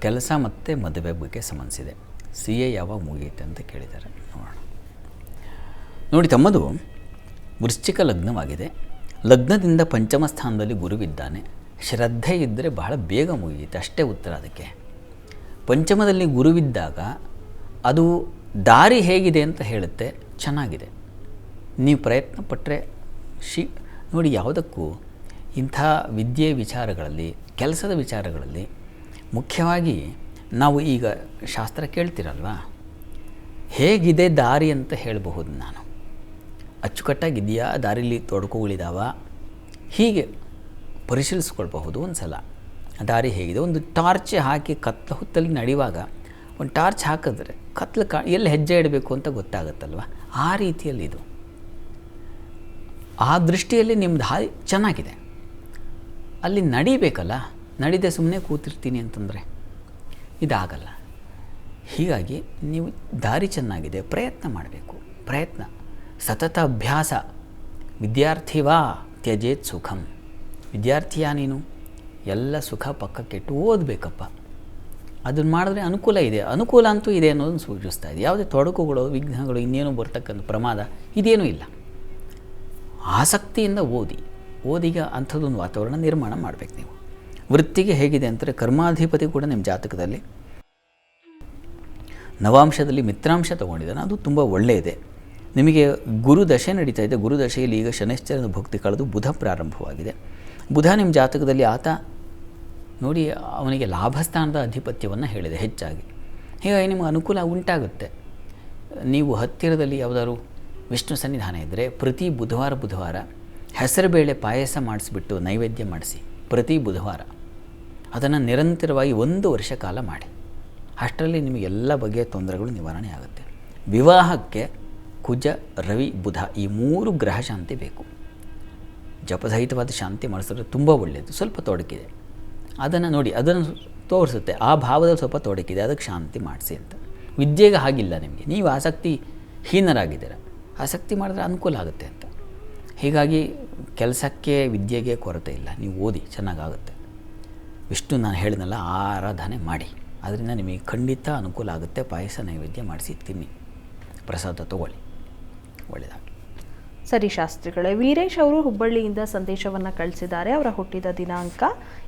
ಕೆಲಸ ಮತ್ತು ಮದುವೆ ಬಗ್ಗೆ ಸಂಬಂಧಿಸಿದೆ. ಸಿ ಎ ಯಾವಾಗ ಮುಗಿಯುತ್ತೆ ಅಂತ ಕೇಳಿದ್ದಾರೆ. ನೋಡೋಣ. ನೋಡಿ ತಮ್ಮದು, ವೃಶ್ಚಿಕ ಲಗ್ನವಾಗಿದೆ. ಲಗ್ನದಿಂದ ಪಂಚಮ ಸ್ಥಾನದಲ್ಲಿ ಗುರುವಿದ್ದಾನೆ. ಶ್ರದ್ಧೆ ಇದ್ದರೆ ಬಹಳ ಬೇಗ ಮುಗಿಯುತ್ತೆ, ಅಷ್ಟೇ ಉತ್ತರ ಅದಕ್ಕೆ. ಪಂಚಮದಲ್ಲಿ ಗುರುವಿದ್ದಾಗ ಅದು ದಾರಿ ಹೇಗಿದೆ ಅಂತ ಹೇಳುತ್ತೆ, ಚೆನ್ನಾಗಿದೆ. ನೀವು ಪ್ರಯತ್ನ ಪಟ್ಟರೆ ಶಿ, ನೋಡಿ ಯಾವುದಕ್ಕೂ ಇಂಥ ವಿದ್ಯೆ ವಿಚಾರಗಳಲ್ಲಿ, ಕೆಲಸದ ವಿಚಾರಗಳಲ್ಲಿ ಮುಖ್ಯವಾಗಿ ನಾವು ಈಗ ಶಾಸ್ತ್ರ ಕೇಳ್ತಿರಲ್ವಾ? ಹೇಗಿದೆ ದಾರಿ ಅಂತ ಹೇಳಬಹುದು ನಾನು. ಅಚ್ಚುಕಟ್ಟಾಗಿದೆಯಾ ದಾರಿಲಿ ತೊಡಕುಗಳಿದಾವ? ಹೀಗೆ ಪರಿಶೀಲಿಸ್ಕೊಳ್ಬಹುದು ಒಂದು ಸಲ ದಾರಿ ಹೇಗಿದೆ? ಒಂದು ಟಾರ್ಚ್ ಹಾಕಿ ಕತ್ಲ ಹೊತ್ತಲ್ಲಿ ನಡೆಯುವಾಗ, ಒಂದು ಟಾರ್ಚ್ ಹಾಕಿದ್ರೆ ಕತ್ಲು ಕಾ, ಎಲ್ಲಿ ಹೆಜ್ಜೆ ಇಡಬೇಕು ಅಂತ ಗೊತ್ತಾಗುತ್ತಲ್ವ? ಆ ರೀತಿಯಲ್ಲಿ ಇದು ಆ ದೃಷ್ಟಿಯಲ್ಲಿ ನಿಮ್ಮ ದಾರಿ ಚೆನ್ನಾಗಿದೆ. ಅಲ್ಲಿ ನಡಿಬೇಕಲ್ಲ? ನಡಿದೆ ಸುಮ್ಮನೆ ಕೂತಿರ್ತೀನಿ ಅಂತಂದರೆ. ಇದಾಗಲ್ಲ. ಹೀಗಾಗಿ ನೀವು ದಾರಿ ಚೆನ್ನಾಗಿದೆ, ಪ್ರಯತ್ನ ಮಾಡಬೇಕು. ಪ್ರಯತ್ನ. ಸತತ ಅಭ್ಯಾಸ. ವಿದ್ಯಾರ್ಥಿವಾ ತ್ಯಜೇತ್ ಸುಖಂ. ವಿದ್ಯಾರ್ಥಿಯ ನೀನು? ಎಲ್ಲ ಸುಖ ಪಕ್ಕಕ್ಕೆಟ್ಟು ಓದಬೇಕಪ್ಪ. ಅದನ್ನು ಮಾಡಿದ್ರೆ ಅನುಕೂಲ ಇದೆ. ಅನುಕೂಲ ಅಂತೂ ಇದೆ ಅನ್ನೋದನ್ನು ಸೂಚಿಸ್ತಾ ಇದೆ. ಯಾವುದೇ ತೊಡಕುಗಳು, ವಿಘ್ನಗಳು, ಇನ್ನೇನು ಬರ್ತಕ್ಕಂಥ ಪ್ರಮಾದ ಇದೇನೂ ಇಲ್ಲ. ಆಸಕ್ತಿಯಿಂದ ಓದಿ. ಓದಿಗ ಅಂಥದ್ದೊಂದು ವಾತಾವರಣ ನಿರ್ಮಾಣ ಮಾಡಬೇಕು ನೀವು. ವೃತ್ತಿಗೆ ಹೇಗಿದೆ ಅಂದರೆ ಕರ್ಮಾಧಿಪತಿ ಕೂಡ ನಿಮ್ಮ ಜಾತಕದಲ್ಲಿ. ನವಾಂಶದಲ್ಲಿ ಮಿತ್ರಾಂಶ ತೊಗೊಂಡಿದ್ದಾನೆ, ಅದು ತುಂಬ ಒಳ್ಳೆಯದೆ. ನಿಮಗೆ ಗುರುದಶೆ ನಡೀತಾ ಇದೆ, ಗುರುದಶೆಯಲ್ಲಿ ಈಗ ಶನೈಶ್ಚರನ ಭಕ್ತಿ ಕಳೆದು ಬುಧ ಪ್ರಾರಂಭವಾಗಿದೆ. ಬುಧ ನಿಮ್ಮ ಜಾತಕದಲ್ಲಿ ಆತ, ನೋಡಿ, ಅವನಿಗೆ ಲಾಭಸ್ಥಾನದ ಆಧಿಪತ್ಯವನ್ನು ಹೇಳಿದೆ ಹೆಚ್ಚಾಗಿ. ಹೀಗಾಗಿ ನಿಮಗೆ ಅನುಕೂಲ ಉಂಟಾಗುತ್ತೆ. ನೀವು ಹತ್ತಿರದಲ್ಲಿ ಯಾವುದಾದ್ರು ವಿಷ್ಣು ಸನ್ನಿಧಾನ ಇದ್ದರೆ ಪ್ರತಿ ಬುಧವಾರ ಬುಧವಾರ ಹೆಸರುಬೇಳೆ ಪಾಯಸ ಮಾಡಿಸ್ಬಿಟ್ಟು ನೈವೇದ್ಯ ಮಾಡಿಸಿ, ಪ್ರತಿ ಬುಧವಾರ. ಅದನ್ನು ನಿರಂತರವಾಗಿ ಒಂದು ವರ್ಷ ಕಾಲ ಮಾಡಿ. ಅಷ್ಟರಲ್ಲಿ ನಿಮಗೆ ಎಲ್ಲ ಬಗೆಯ ತೊಂದರೆಗಳು ನಿವಾರಣೆ ಆಗುತ್ತೆ. ವಿವಾಹಕ್ಕೆ ಕುಜ, ರವಿ, ಬುಧ ಈ ಮೂರು ಗ್ರಹ ಶಾಂತಿ ಬೇಕು. ಜಪಸಹಿತವಾದ ಶಾಂತಿ ಮಾಡಿಸಿದ್ರೆ ತುಂಬ ಒಳ್ಳೆಯದು. ಸ್ವಲ್ಪ ತೊಡಕಿದೆ. ಅದನ್ನು ನೋಡಿ, ಅದನ್ನು ತೋರಿಸುತ್ತೆ, ಆ ಭಾವದಲ್ಲಿ ಸ್ವಲ್ಪ ತೊಡಕಿದೆ, ಅದಕ್ಕೆ ಶಾಂತಿ ಮಾಡಿಸಿ ಅಂತ. ವಿದ್ಯೆಗೆ ಹಾಗಿಲ್ಲ ನಿಮಗೆ. ನೀವು ಆಸಕ್ತಿ ಹೀನರಾಗಿದ್ದೀರ. ಆಸಕ್ತಿ ಮಾಡಿದ್ರೆ ಅನುಕೂಲ ಆಗುತ್ತೆ ಅಂತ. ಹೀಗಾಗಿ ಕೆಲಸಕ್ಕೆ, ವಿದ್ಯೆಗೆ ಕೊರತೆ ಇಲ್ಲ. ನೀವು ಓದಿ, ಚೆನ್ನಾಗಾಗುತ್ತೆ. ವಿಷ್ಣು ನಾನು ಹೇಳಿದ್ನಲ್ಲ ಆರಾಧನೆ ಮಾಡಿ. ಅದರಿಂದ ನಿಮಗೆ ಖಂಡಿತ ಅನುಕೂಲ ಆಗುತ್ತೆ. ಪಾಯಸ ನೈವೇದ್ಯ ಮಾಡಿಸಿ ತಿನ್ನಿ ಪ್ರಸಾದ ತಗೊಳ್ಳಿ. ಒಳ್ಳೆಯದಾಗಲಿ ಸರಿ ಶಾಸ್ತ್ರಿಗಳೇ ವೀರೇಶ್ ಅವರು ಹುಬ್ಬಳ್ಳಿಯಿಂದ ಸಂದೇಶವನ್ನು ಕಳಿಸಿದ್ದಾರೆ. ಅವರ ಹುಟ್ಟಿದ ದಿನಾಂಕ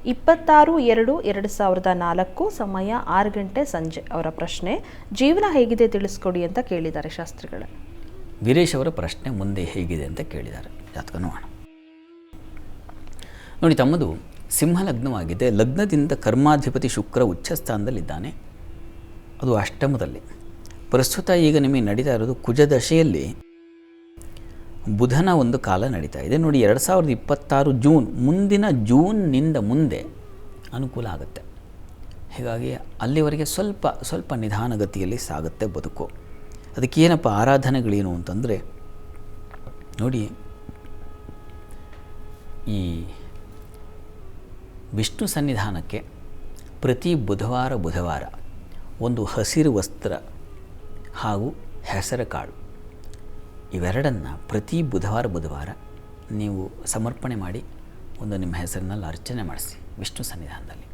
ಇಪ್ಪತ್ತಾರು ಎರಡು ಎರಡು ಸಾವಿರದ ನಾಲ್ಕು ಸಮಯ ಆರು ಗಂಟೆ ಸಂಜೆ ಅವರ ಪ್ರಶ್ನೆ. ಜೀವನ ಹೇಗಿದೆ ತಿಳಿಸ್ಕೊಡಿ ಅಂತ ಕೇಳಿದ್ದಾರೆ ಶಾಸ್ತ್ರಿಗಳೇ. ವೀರೇಶ್ ಅವರ ಪ್ರಶ್ನೆ ಮುಂದೆ ಹೇಗಿದೆ ಅಂತ ಕೇಳಿದ್ದಾರೆ. ಜಾತಕ ನೋಡೋಣ. ನೋಡಿ ತಮ್ಮದು ಸಿಂಹ ಲಗ್ನವಾಗಿದೆ ಲಗ್ನದಿಂದ ಕರ್ಮಾಧಿಪತಿ ಶುಕ್ರ ಉಚ್ಚ ಸ್ಥಾನದಲ್ಲಿದ್ದಾನೆ ಅದು ಅಷ್ಟಮದಲ್ಲಿ. ಪ್ರಸ್ತುತ ಈಗ ನಿಮಗೆ ನಡೀತಾ ಇರೋದು ಕುಜದಶೆಯಲ್ಲಿ ಬುಧನ ಒಂದು ಕಾಲ ನಡೀತಾ ಇದೆ. ನೋಡಿ, ಎರಡು ಸಾವಿರದ ಇಪ್ಪತ್ತಾರು ಜೂನ್, ಮುಂದಿನ ಜೂನ್ನಿಂದ ಮುಂದೆ ಅನುಕೂಲ ಆಗುತ್ತೆ. ಹೀಗಾಗಿ ಅಲ್ಲಿವರೆಗೆ ಸ್ವಲ್ಪ ಸ್ವಲ್ಪ ನಿಧಾನಗತಿಯಲ್ಲಿ ಸಾಗುತ್ತೆ ಬದುಕು. ಅದಕ್ಕೇನಪ್ಪ ಆರಾಧನೆಗಳೇನು ಅಂತಂದರೆ, ನೋಡಿ, ಈ ವಿಷ್ಣು ಸನ್ನಿಧಾನಕ್ಕೆ ಪ್ರತಿ ಬುಧವಾರ ಬುಧವಾರ ಒಂದು ಹಸಿರು ವಸ್ತ್ರ ಹಾಗೂ ಹೆಸರು ಕಾಳು. ಇವೆರಡನ್ನು ಪ್ರತಿ ಬುಧವಾರ ಬುಧವಾರ ನೀವು ಸಮರ್ಪಣೆ ಮಾಡಿ ಒಂದು ನಿಮ್ಮ ಹೆಸರಿನಲ್ಲಿ ಅರ್ಚನೆ ಮಾಡಿಸಿ ವಿಷ್ಣು ಸನ್ನಿಧಾನದಲ್ಲಿ.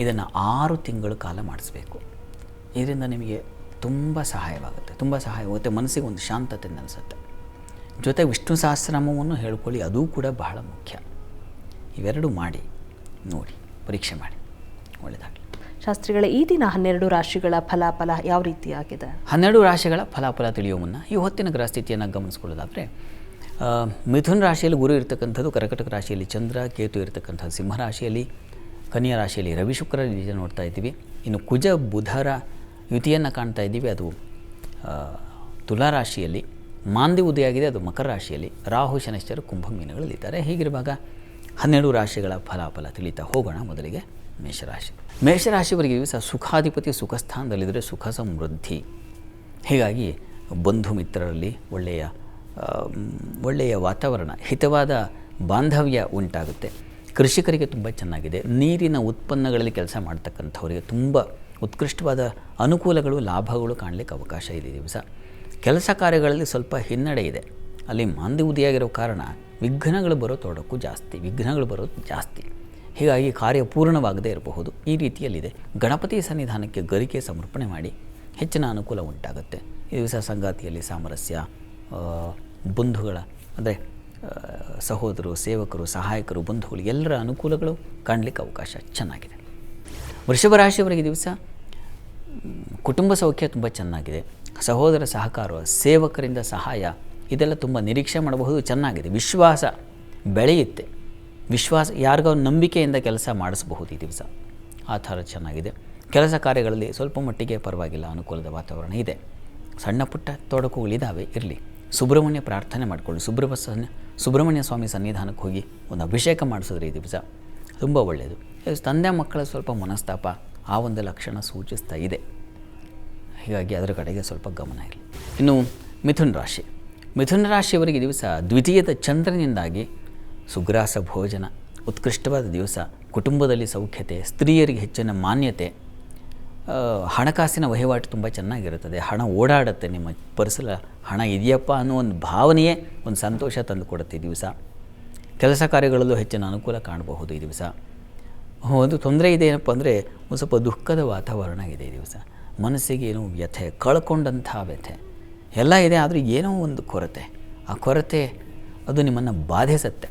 ಇದನ್ನು ಆರು ತಿಂಗಳು ಕಾಲ ಮಾಡಿಸ್ಬೇಕು. ಇದರಿಂದ ನಿಮಗೆ ತುಂಬ ಸಹಾಯವಾಗುತ್ತೆ. ತುಂಬ ಸಹಾಯವಾಗುತ್ತೆ ಮನಸ್ಸಿಗೆ ಒಂದು ಶಾಂತತೆ ಅನಿಸುತ್ತೆ ಜೊತೆ ವಿಷ್ಣು ಸಹಸ್ರನಾಮವನ್ನು ಹೇಳ್ಕೊಳ್ಳಿ. ಅದೂ ಕೂಡ ಬಹಳ ಮುಖ್ಯ. ಇವೆರಡು ಮಾಡಿ ನೋಡಿ ಪರೀಕ್ಷೆ ಮಾಡಿ. ಒಳ್ಳೆಯದಾಗಲಿ ಶಾಸ್ತ್ರಿಗಳ ಈ ದಿನ ಹನ್ನೆರಡು ರಾಶಿಗಳ ಫಲಾಫಲ ಯಾವ ರೀತಿಯಾಗಿದೆ? ಹನ್ನೆರಡು ರಾಶಿಗಳ ಫಲಾಫಲ ತಿಳಿಯೋ ಮುನ್ನ ಈ ಹೊತ್ತಿನ ಗ್ರಹಸ್ಥಿತಿಯನ್ನು ಗಮನಿಸ್ಕೊಳ್ಳೋದಾದರೆ ಮಿಥುನ್ ರಾಶಿಯಲ್ಲಿ ಗುರು ಇರತಕ್ಕಂಥದ್ದು ಕರ್ಕಟಕ ರಾಶಿಯಲ್ಲಿ ಚಂದ್ರ ಕೇತು ಇರತಕ್ಕಂಥದ್ದು ಸಿಂಹ ರಾಶಿಯಲ್ಲಿ ಕನ್ಯಾ ರಾಶಿಯಲ್ಲಿ ರವಿ ಶುಕ್ರ ನಿಜ ನೋಡ್ತಾ ಇದ್ದೀವಿ. ಇನ್ನು ಕುಜ ಬುಧರ ಯುತಿಯನ್ನು ಕಾಣ್ತಾ ಇದ್ದೀವಿ. ಅದು ಆ, ತುಲಾ ರಾಶಿಯಲ್ಲಿ ಮಾಂದಿ ಉದಯ ಆಗಿದೆ. ಅದು ಮಕರ ರಾಶಿಯಲ್ಲಿ ರಾಹು ಶನಿಶ್ಚರು ಕುಂಭ ಮೀನುಗಳಲ್ಲಿದ್ದಾರೆ ಹೀಗಿರುವಾಗ ಹನ್ನೆರಡು ರಾಶಿಗಳ ಫಲಾಫಲ ತಿಳಿತಾ ಹೋಗೋಣ ಮೊದಲಿಗೆ ಮೇಷರಾಶಿ. ಮೇಷರಾಶಿಯವರಿಗೆ ದಿವಸ ಸುಖಾಧಿಪತಿ ಸುಖ ಸ್ಥಾನದಲ್ಲಿದ್ದರೆ ಸುಖ ಸಮೃದ್ಧಿ. ಹೀಗಾಗಿ ಬಂಧು ಮಿತ್ರರಲ್ಲಿ ಒಳ್ಳೆಯ ಒಳ್ಳೆಯ ವಾತಾವರಣ, ಹಿತವಾದ ಬಾಂಧವ್ಯ ಉಂಟಾಗುತ್ತೆ. ಕೃಷಿಕರಿಗೆ ತುಂಬ ಚೆನ್ನಾಗಿದೆ. ನೀರಿನ ಉತ್ಪನ್ನಗಳಲ್ಲಿ ಕೆಲಸ ಮಾಡ್ತಕ್ಕಂಥವರಿಗೆ ತುಂಬ ಉತ್ಕೃಷ್ಟವಾದ ಅನುಕೂಲಗಳು, ಲಾಭಗಳು ಕಾಣಲಿಕ್ಕೆ ಅವಕಾಶ ಇದೆ ದಿವಸ. ಕೆಲಸ ಕಾರ್ಯಗಳಲ್ಲಿ ಸ್ವಲ್ಪ ಹಿನ್ನಡೆ ಇದೆ. ಅಲ್ಲಿ ಮಾಂದಿ ಉದಿಯಾಗಿರೋ ಕಾರಣ ವಿಘ್ನಗಳು ಬರೋ ತೊಡಕು ಜಾಸ್ತಿ, ವಿಘ್ನಗಳು ಬರೋದು ಜಾಸ್ತಿ. ಹೀಗಾಗಿ ಕಾರ್ಯ ಪೂರ್ಣವಾಗದೇ ಇರಬಹುದು. ಈ ರೀತಿಯಲ್ಲಿದೆ. ಗಣಪತಿ ಸನ್ನಿಧಾನಕ್ಕೆ ಗರಿಕೆ ಸಮರ್ಪಣೆ ಮಾಡಿ ಹೆಚ್ಚಿನ ಅನುಕೂಲ ಉಂಟಾಗುತ್ತೆ. ಈ ದಿವಸ ಸಂಗಾತಿಯಲ್ಲಿ ಸಾಮರಸ್ಯ ಬಂಧುಗಳ, ಅಂದರೆ ಸಹೋದರರು, ಸೇವಕರು, ಸಹಾಯಕರು, ಬಂಧುಗಳು, ಎಲ್ಲರ ಅನುಕೂಲಗಳು ಕಾಣಲಿಕ್ಕೆ ಅವಕಾಶ ಚೆನ್ನಾಗಿದೆ. ವೃಷಭ ರಾಶಿಯವರಿಗೆ ದಿವಸ ಕುಟುಂಬ ಸೌಖ್ಯ ತುಂಬ ಚೆನ್ನಾಗಿದೆ. ಸಹೋದರ ಸಹಕಾರ, ಸೇವಕರಿಂದ ಸಹಾಯ ಇದೆಲ್ಲ ತುಂಬ ನಿರೀಕ್ಷೆ ಮಾಡಬಹುದು, ಚೆನ್ನಾಗಿದೆ. ವಿಶ್ವಾಸ ಬೆಳೆಯುತ್ತೆ. ವಿಶ್ವಾಸ, ಯಾರಿಗೋ ನಂಬಿಕೆಯಿಂದ ಕೆಲಸ ಮಾಡಿಸಬಹುದು ಈ ದಿವಸ. ಆ ಥರ ಚೆನ್ನಾಗಿದೆ. ಕೆಲಸ ಕಾರ್ಯಗಳಲ್ಲಿ ಸ್ವಲ್ಪ ಮಟ್ಟಿಗೆ ಪರವಾಗಿಲ್ಲ, ಅನುಕೂಲದ ವಾತಾವರಣ ಇದೆ. ಸಣ್ಣ ಪುಟ್ಟ ತೊಡಕುಗಳಿದ್ದಾವೆ ಇರಲಿ. ಸುಬ್ರಹ್ಮಣ್ಯ ಪ್ರಾರ್ಥನೆ ಮಾಡಿಕೊಳ್ಳಿ. ಸುಬ್ರಹ್ಮ ಸನ್ನಿ, ಸುಬ್ರಹ್ಮಣ್ಯ ಸ್ವಾಮಿ ಸನ್ನಿಧಾನಕ್ಕೆ ಹೋಗಿ ಒಂದು ಅಭಿಷೇಕ ಮಾಡಿಸಿದ್ರೆ ಈ ದಿವಸ ತುಂಬ ಒಳ್ಳೆಯದು. ತಂದೆ ಮಕ್ಕಳ ಸ್ವಲ್ಪ ಮನಸ್ತಾಪ, ಆ ಒಂದು ಲಕ್ಷಣ ಸೂಚಿಸ್ತಾ ಇದೆ. ಹೀಗಾಗಿ ಅದರ ಕಡೆಗೆ ಸ್ವಲ್ಪ ಗಮನ ಇರಲಿ. ಇನ್ನು ಮಿಥುನ್ ರಾಶಿ. ಮಿಥುನ ರಾಶಿಯವರಿಗೆ ದಿವಸ ದ್ವಿತೀಯದ ಚಂದ್ರನಿಂದಾಗಿ ಸುಗ್ರಾಸ ಭೋಜನ, ಉತ್ಕೃಷ್ಟವಾದ ದಿವಸ, ಕುಟುಂಬದಲ್ಲಿ ಸೌಖ್ಯತೆ, ಸ್ತ್ರೀಯರಿಗೆ ಹೆಚ್ಚಿನ ಮಾನ್ಯತೆ ಹಣಕಾಸಿನ ವಹಿವಾಟು ತುಂಬ ಚೆನ್ನಾಗಿರುತ್ತದೆ. ಹಣ ಓಡಾಡುತ್ತೆ, ನಿಮ್ಮ ಪರಿಸರ ಹಣ ಇದೆಯಪ್ಪ ಅನ್ನೋ ಒಂದು ಭಾವನೆಯೇ ಒಂದು ಸಂತೋಷ ತಂದು ಕೊಡುತ್ತೆ ಈ ದಿವಸ. ಕೆಲಸ ಕಾರ್ಯಗಳಲ್ಲೂ ಹೆಚ್ಚಿನ ಅನುಕೂಲ ಕಾಣಬಹುದು ಈ ದಿವಸ. ಒಂದು ತೊಂದರೆ ಇದೆ ಏನಪ್ಪ ಅಂದರೆ, ಒಂದು ಸ್ವಲ್ಪ ದುಃಖದ ವಾತಾವರಣ ಇದೆ ಈ ದಿವಸ. ಮನಸ್ಸಿಗೆ ಏನು ವ್ಯಥೆ ಕಳ್ಕೊಂಡಂಥ ವ್ಯಥೆ. ಎಲ್ಲ ಇದೆ ಆದರೂ ಏನೋ ಒಂದು ಕೊರತೆ. ಆ ಕೊರತೆ ಅದು ನಿಮ್ಮನ್ನು ಬಾಧಿಸುತ್ತೆ.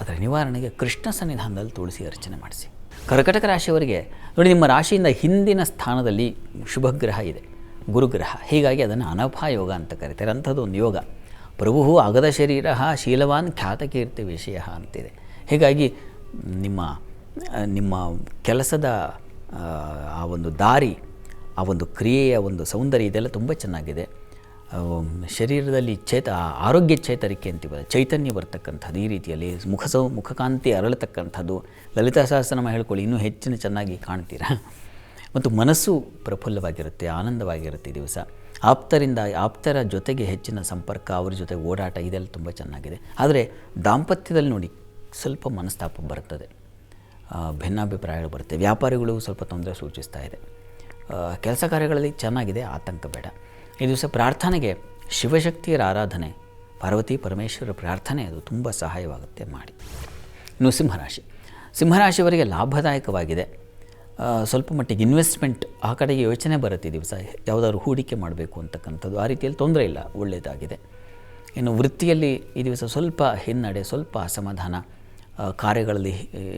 ಅದರ ನಿವಾರಣೆಗೆ ಕೃಷ್ಣ ಸನ್ನಿಧಾನದಲ್ಲಿ ತುಳಸಿ ಅರ್ಚನೆ ಮಾಡಿಸಿ. ಕರ್ಕಟಕ ರಾಶಿಯವರಿಗೆ ನೋಡಿ ನಿಮ್ಮ ರಾಶಿಯಿಂದ ಹಿಂದಿನ ಸ್ಥಾನದಲ್ಲಿ ಶುಭಗ್ರಹ ಇದೆ ಗುರುಗ್ರಹ. ಹೀಗಾಗಿ ಅದನ್ನು ಅನಪಾಯೋಗ ಅಂತ ಕರೀತಾರೆ. ಅಂಥದ್ದು ಒಂದು ಯೋಗ. ಪ್ರಭು ಅಗದ ಶರೀರ ಶೀಲವಾನ್ ಖ್ಯಾತಕೀರ್ತಿ ವಿಷಯ ಅಂತಿದೆ. ಹೀಗಾಗಿ ನಿಮ್ಮ ನಿಮ್ಮ ಕೆಲಸದ ಆ, ಒಂದು ದಾರಿ ಆ ಒಂದು ಕ್ರಿಯೆಯ ಒಂದು ಸೌಂದರ್ಯ ಇದೆಲ್ಲ ತುಂಬ ಚೆನ್ನಾಗಿದೆ. ಶರೀರದಲ್ಲಿ ಚೇತ, ಆರೋಗ್ಯ ಚೇತರಿಕೆ ಅಂತೀವಲ್ಲ ಚೈತನ್ಯ ಬರ್ತಕ್ಕಂಥದ್ದು ಈ ರೀತಿಯಲ್ಲಿ, ಮುಖ ಸೌ, ಮುಖಕಾಂತಿ ಅರಳತಕ್ಕಂಥದ್ದು. ಲಲಿತಾ ಸಹಸ್ರನಾಮ ಹೇಳ್ಕೊಳ್ಳಿ, ಇನ್ನೂ ಹೆಚ್ಚಿನ ಚೆನ್ನಾಗಿ ಕಾಣ್ತೀರಾ? ಮತ್ತು ಮನಸ್ಸು ಪ್ರಫುಲ್ಲವಾಗಿರುತ್ತೆ, ಆನಂದವಾಗಿರುತ್ತೆ ದಿವಸ. ಆಪ್ತರಿಂದ, ಆಪ್ತರ ಜೊತೆಗೆ ಹೆಚ್ಚಿನ ಸಂಪರ್ಕ, ಅವ್ರ ಜೊತೆ ಓಡಾಟ, ಇದೆಲ್ಲ ತುಂಬ ಚೆನ್ನಾಗಿದೆ. ಆದರೆ ದಾಂಪತ್ಯದಲ್ಲಿ ನೋಡಿ ಸ್ವಲ್ಪ ಮನಸ್ತಾಪ ಬರ್ತದೆ. ಭಿನ್ನಾಭಿಪ್ರಾಯಗಳು ಬರುತ್ತೆ. ವ್ಯಾಪಾರಿಗಳು ಸ್ವಲ್ಪ ತೊಂದರೆ ಸೂಚಿಸ್ತಾ ಇದೆ. ಕೆಲಸ ಕಾರ್ಯಗಳಲ್ಲಿ ಚೆನ್ನಾಗಿದೆ, ಆತಂಕ ಬೇಡ. ಈ ದಿವಸ ಪ್ರಾರ್ಥನೆಗೆ ಶಿವಶಕ್ತಿಯರ ಆರಾಧನೆ, ಪಾರ್ವತಿ ಪರಮೇಶ್ವರ ಪ್ರಾರ್ಥನೆ ಅದು ತುಂಬ ಸಹಾಯವಾಗುತ್ತೆ ಮಾಡಿ. ಇನ್ನು ಸಿಂಹರಾಶಿ. ಸಿಂಹರಾಶಿಯವರಿಗೆ ಲಾಭದಾಯಕವಾಗಿದೆ. ಸ್ವಲ್ಪ ಮಟ್ಟಿಗೆ ಇನ್ವೆಸ್ಟ್ಮೆಂಟ್ ಆ ಕಡೆಗೆ ಯೋಚನೆ ಬರುತ್ತೆ ದಿವಸ. ಯಾವುದಾದ್ರು ಹೂಡಿಕೆ ಮಾಡಬೇಕು ಅಂತಕ್ಕಂಥದ್ದು ಆ ರೀತಿಯಲ್ಲಿ ತೊಂದರೆ ಇಲ್ಲ, ಒಳ್ಳೆಯದಾಗಿದೆ. ಇನ್ನು ವೃತ್ತಿಯಲ್ಲಿ ಈ ದಿವಸ ಸ್ವಲ್ಪ ಹಿನ್ನಡೆ, ಸ್ವಲ್ಪ ಅಸಮಾಧಾನ ಕಾರ್ಯಗಳಲ್ಲಿ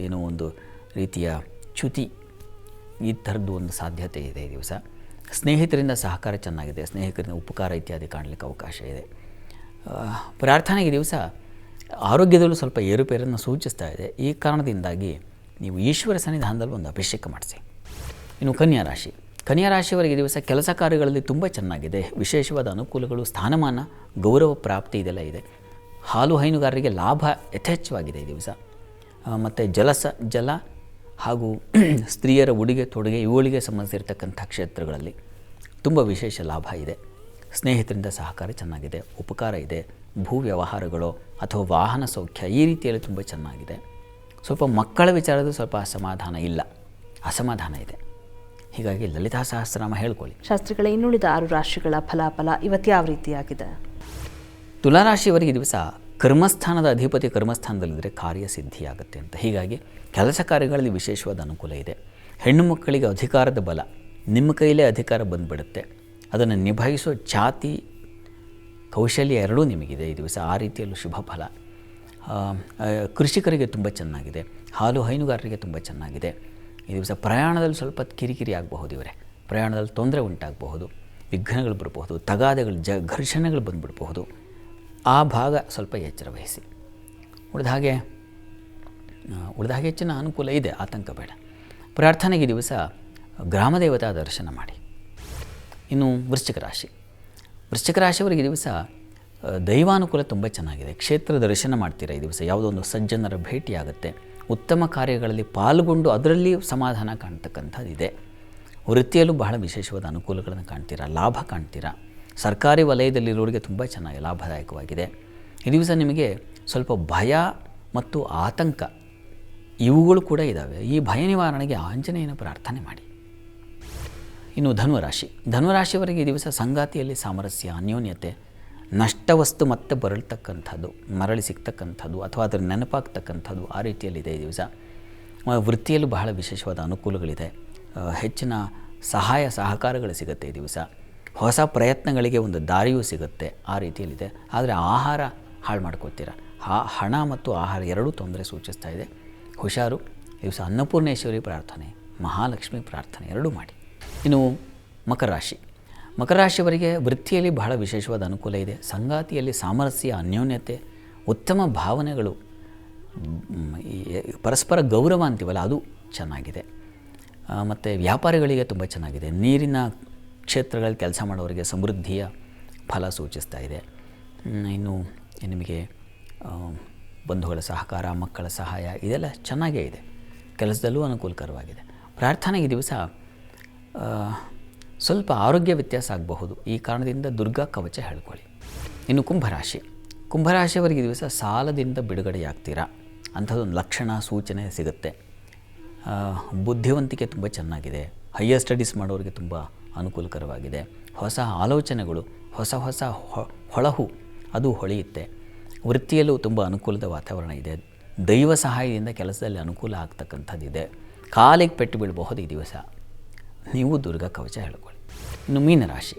ಏನೋ ಒಂದು ರೀತಿಯ ಚ್ಯುತಿ ಈ ಥರದ್ದು ಒಂದು ಸಾಧ್ಯತೆ ಇದೆ ಈ ದಿವಸ. ಸ್ನೇಹಿತರಿಂದ ಸಹಕಾರ ಚೆನ್ನಾಗಿದೆ, ಸ್ನೇಹಿತರಿಂದ ಉಪಕಾರ ಇತ್ಯಾದಿ ಕಾಣಲಿಕ್ಕೆ ಅವಕಾಶ ಇದೆ. ಪ್ರಾರ್ಥನೆಗೆ ದಿವಸ ಆರೋಗ್ಯದಲ್ಲೂ ಸ್ವಲ್ಪ ಏರುಪೇರನ್ನು ಸೂಚಿಸ್ತಾ ಇದೆ. ಈ ಕಾರಣದಿಂದಾಗಿ ನೀವು ಈಶ್ವರ ಸನ್ನಿಧಾನದಲ್ಲಿ ಒಂದು ಅಭಿಷೇಕ ಮಾಡಿಸಿ. ಇನ್ನು ಕನ್ಯಾ ರಾಶಿ. ಕನ್ಯಾ ರಾಶಿಯವರಿಗೆ ದಿವಸ ಕೆಲಸ ಕಾರ್ಯಗಳಲ್ಲಿ ತುಂಬ ಚೆನ್ನಾಗಿದೆ. ವಿಶೇಷವಾದ ಅನುಕೂಲಗಳು, ಸ್ಥಾನಮಾನ, ಗೌರವ ಪ್ರಾಪ್ತಿ ಇದೆಲ್ಲ ಇದೆ. ಹಾಲು ಹೈನುಗಾರರಿಗೆ ಲಾಭ ಯಥೇಚ್ಛವಾಗಿದೆ ಈ ದಿವಸ. ಮತ್ತು ಜಲಸ, ಜಲ ಹಾಗೂ [CLEARS THROAT] ಸ್ತ್ರೀಯರ ಉಡುಗೆ ತೊಡುಗೆ ಇವುಗಳಿಗೆ ಸಂಬಂಧಿಸಿರ್ತಕ್ಕಂಥ ಕ್ಷೇತ್ರಗಳಲ್ಲಿ ತುಂಬ ವಿಶೇಷ ಲಾಭ ಇದೆ. ಸ್ನೇಹಿತರಿಂದ ಸಹಕಾರ ಚೆನ್ನಾಗಿದೆ ಉಪಕಾರ ಇದೆ ಭೂ ವ್ಯವಹಾರಗಳು ಅಥವಾ ವಾಹನ ಸೌಖ್ಯ ಈ ರೀತಿಯಲ್ಲಿ ತುಂಬ ಚೆನ್ನಾಗಿದೆ. ಸ್ವಲ್ಪ ಮಕ್ಕಳ ವಿಚಾರದ ಸ್ವಲ್ಪ ಅಸಮಾಧಾನ ಇಲ್ಲ ಅಸಮಾಧಾನ ಇದೆ. ಹೀಗಾಗಿ ಲಲಿತಾ ಸಹಸ್ರನಾಮ ಹೇಳ್ಕೊಳ್ಳಿ. ಶಾಸ್ತ್ರಿಗಳ ಇನ್ನುಳಿದ ಆರು ರಾಶಿಗಳ ಫಲಾಫಲ ಇವತ್ತು ಯಾವ ರೀತಿಯಾಗಿದೆ? ತುಲಾರಾಶಿಯವರಿಗೆ ಈ ದಿವಸ ಕರ್ಮಸ್ಥಾನದ ಅಧಿಪತಿ ಕರ್ಮಸ್ಥಾನದಲ್ಲಿದ್ದರೆ ಕಾರ್ಯಸಿದ್ಧಿಯಾಗುತ್ತೆ ಅಂತ. ಹೀಗಾಗಿ ಕೆಲಸ ಕಾರ್ಯಗಳಲ್ಲಿ ವಿಶೇಷವಾದ ಅನುಕೂಲ ಇದೆ. ಹೆಣ್ಣು ಮಕ್ಕಳಿಗೆ ಅಧಿಕಾರದ ಬಲ, ನಿಮ್ಮ ಕೈಲೇ ಅಧಿಕಾರ ಬಂದುಬಿಡುತ್ತೆ. ಅದನ್ನು ನಿಭಾಯಿಸೋ ಜಾತಿ ಕೌಶಲ್ಯ ಎರಡೂ ನಿಮಗಿದೆ ಈ ದಿವಸ. ಆ ರೀತಿಯಲ್ಲೂ ಶುಭ ಫಲ. ಕೃಷಿಕರಿಗೆ ತುಂಬ ಚೆನ್ನಾಗಿದೆ. ಹಾಲು ಹೈನುಗಾರರಿಗೆ ತುಂಬ ಚೆನ್ನಾಗಿದೆ. ಈ ದಿವಸ ಪ್ರಯಾಣದಲ್ಲಿ ಸ್ವಲ್ಪ ಕಿರಿಕಿರಿ ಆಗಬಹುದು ಇವರೇ. ಪ್ರಯಾಣದಲ್ಲಿ ತೊಂದರೆ ಉಂಟಾಗಬಹುದು. ವಿಘ್ನಗಳು ಬರಬಹುದು. ತಗಾದೆಗಳು, ಜ ಘರ್ಷಣೆಗಳು ಬಂದುಬಿಡಬಹುದು. ಆ ಭಾಗ ಸ್ವಲ್ಪ ಎಚ್ಚರ ವಹಿಸಿ. ಉಳಿದ ಹಾಗೆ ಉಳಿದ ಹಾಗೆ ಹೆಚ್ಚಿನ ಅನುಕೂಲ ಇದೆ, ಆತಂಕ ಬೇಡ. ಪ್ರಾರ್ಥನೆಗೆ ದಿವಸ ಗ್ರಾಮದೇವತಾ ದರ್ಶನ ಮಾಡಿ. ಇನ್ನು ವೃಶ್ಚಿಕ ರಾಶಿ. ವೃಶ್ಚಿಕ ರಾಶಿಯವರಿಗೆ ದಿವಸ ದೈವಾನುಕೂಲ ತುಂಬ ಚೆನ್ನಾಗಿದೆ. ಕ್ಷೇತ್ರ ದರ್ಶನ ಮಾಡ್ತೀರಾ ಈ ದಿವಸ? ಯಾವುದೋ ಒಂದು ಸಜ್ಜನರ ಭೇಟಿಯಾಗುತ್ತೆ. ಉತ್ತಮ ಕಾರ್ಯಗಳಲ್ಲಿ ಪಾಲ್ಗೊಂಡು ಅದರಲ್ಲಿ ಸಮಾಧಾನ ಕಾಣ್ತಕ್ಕಂಥದ್ದಿದೆ. ವೃತ್ತಿಯಲ್ಲೂ ಬಹಳ ವಿಶೇಷವಾದ ಅನುಕೂಲಗಳನ್ನು ಕಾಣ್ತೀರಾ? ಲಾಭ ಕಾಣ್ತೀರಾ? ಸರ್ಕಾರಿ ವಲಯದಲ್ಲಿರೋರಿಗೆ ತುಂಬ ಚೆನ್ನಾಗಿ ಲಾಭದಾಯಕವಾಗಿದೆ. ಈ ದಿವಸ ನಿಮಗೆ ಸ್ವಲ್ಪ ಭಯ ಮತ್ತು ಆತಂಕ ಇವುಗಳು ಕೂಡ ಇದ್ದಾವೆ ಈ ಭಯ ನಿವಾರಣೆಗೆ ಆಂಜನೇಯನ ಪ್ರಾರ್ಥನೆ ಮಾಡಿ. ಇನ್ನು ಧನುರಾಶಿ. ಧನುರಾಶಿಯವರಿಗೆ ಈ ದಿವಸ ಸಂಗಾತಿಯಲ್ಲಿ ಸಾಮರಸ್ಯ, ಅನ್ಯೋನ್ಯತೆ, ನಷ್ಟವಸ್ತು ಮತ್ತೆ ಬರಳ್ತಕ್ಕಂಥದ್ದು ಮರಳಿ ಸಿಗ್ತಕ್ಕಂಥದ್ದು ಅಥವಾ ಅದರ ನೆನಪಾಗ್ತಕ್ಕಂಥದ್ದು ಆ ರೀತಿಯಲ್ಲಿದೆ ಈ ದಿವಸ. ವೃತ್ತಿಯಲ್ಲೂ ಬಹಳ ವಿಶೇಷವಾದ ಅನುಕೂಲಗಳಿದೆ. ಹೆಚ್ಚಿನ ಸಹಾಯ ಸಹಕಾರಗಳು ಸಿಗುತ್ತೆ ಈ ದಿವಸ. ಹೊಸ ಪ್ರಯತ್ನಗಳಿಗೆ ಒಂದು ದಾರಿಯೂ ಸಿಗುತ್ತೆ ಆ ರೀತಿಯಲ್ಲಿದೆ. ಆದರೆ ಆಹಾರ ಹಾಳು ಮಾಡ್ಕೋತೀರ? ಆ ಹಣ ಮತ್ತು ಆಹಾರ ಎರಡೂ ತೊಂದರೆ ಸೂಚಿಸ್ತಾ ಇದೆ. ಹುಷಾರು, ದಿವಸ ಅನ್ನಪೂರ್ಣೇಶ್ವರಿ ಪ್ರಾರ್ಥನೆ, ಮಹಾಲಕ್ಷ್ಮಿ ಪ್ರಾರ್ಥನೆ ಎರಡೂ ಮಾಡಿ. ಇನ್ನು ಮಕರ ರಾಶಿ. ಮಕರ ರಾಶಿಯವರಿಗೆ ವೃತ್ತಿಯಲ್ಲಿ ಬಹಳ ವಿಶೇಷವಾದ ಅನುಕೂಲ ಇದೆ. ಸಂಗಾತಿಯಲ್ಲಿ ಸಾಮರಸ್ಯ, ಅನ್ಯೋನ್ಯತೆ, ಉತ್ತಮ ಭಾವನೆಗಳು ಪರಸ್ಪರ ಗೌರವ ಅಂತೀವಲ್ಲ, ಅದು ಚೆನ್ನಾಗಿದೆ. ಮತ್ತು ವ್ಯಾಪಾರಿಗಳಿಗೆ ತುಂಬ ಚೆನ್ನಾಗಿದೆ. ನೀರಿನ ಕ್ಷೇತ್ರಗಳಲ್ಲಿ ಕೆಲಸ ಮಾಡೋರಿಗೆ ಸಮೃದ್ಧಿಯ ಫಲ ಸೂಚಿಸ್ತಾ ಇದೆ. ಇನ್ನು ನಿಮಗೆ ಬಂಧುಗಳ ಸಹಕಾರ, ಮಕ್ಕಳ ಸಹಾಯ ಇದೆಲ್ಲ ಚೆನ್ನಾಗೇ ಇದೆ. ಕೆಲಸದಲ್ಲೂ ಅನುಕೂಲಕರವಾಗಿದೆ. ಪ್ರಾರ್ಥನೆ ಈ ದಿವಸ ಸ್ವಲ್ಪ ಆರೋಗ್ಯ ವ್ಯತ್ಯಾಸ ಆಗಬಹುದು. ಈ ಕಾರಣದಿಂದ ದುರ್ಗಾ ಕವಚ ಹೇಳ್ಕೊಳ್ಳಿ. ಇನ್ನು ಕುಂಭರಾಶಿ. ಕುಂಭರಾಶಿಯವರಿಗೆ ದಿವಸ ಸಾಲದಿಂದ ಬಿಡುಗಡೆಯಾಗ್ತೀರಾ? ಅಂಥದ್ದೊಂದು ಲಕ್ಷಣ, ಸೂಚನೆ ಸಿಗುತ್ತೆ. ಬುದ್ಧಿವಂತಿಕೆ ತುಂಬ ಚೆನ್ನಾಗಿದೆ. ಹೈಯರ್ ಸ್ಟಡೀಸ್ ಮಾಡೋರಿಗೆ ತುಂಬ ಅನುಕೂಲಕರವಾಗಿದೆ. ಹೊಸ ಆಲೋಚನೆಗಳು, ಹೊಸ ಹೊಸ ಹೊಳಹು, ಅದು ಹೊಳೆಯುತ್ತೆ. ವೃತ್ತಿಯಲ್ಲೂ ತುಂಬ ಅನುಕೂಲದ ವಾತಾವರಣ ಇದೆ. ದೈವ ಸಹಾಯದಿಂದ ಕೆಲಸದಲ್ಲಿ ಅನುಕೂಲ ಆಗ್ತಕ್ಕಂಥದ್ದಿದೆ. ಕಾಲಿಗೆ ಪೆಟ್ಟು ಬೀಳಬಹುದು ಈ ದಿವಸ. ನೀವು ದುರ್ಗಾ ಕವಚ ಹೇಳ್ಕೊಳ್ಳಿ. ಇನ್ನು ಮೀನರಾಶಿ.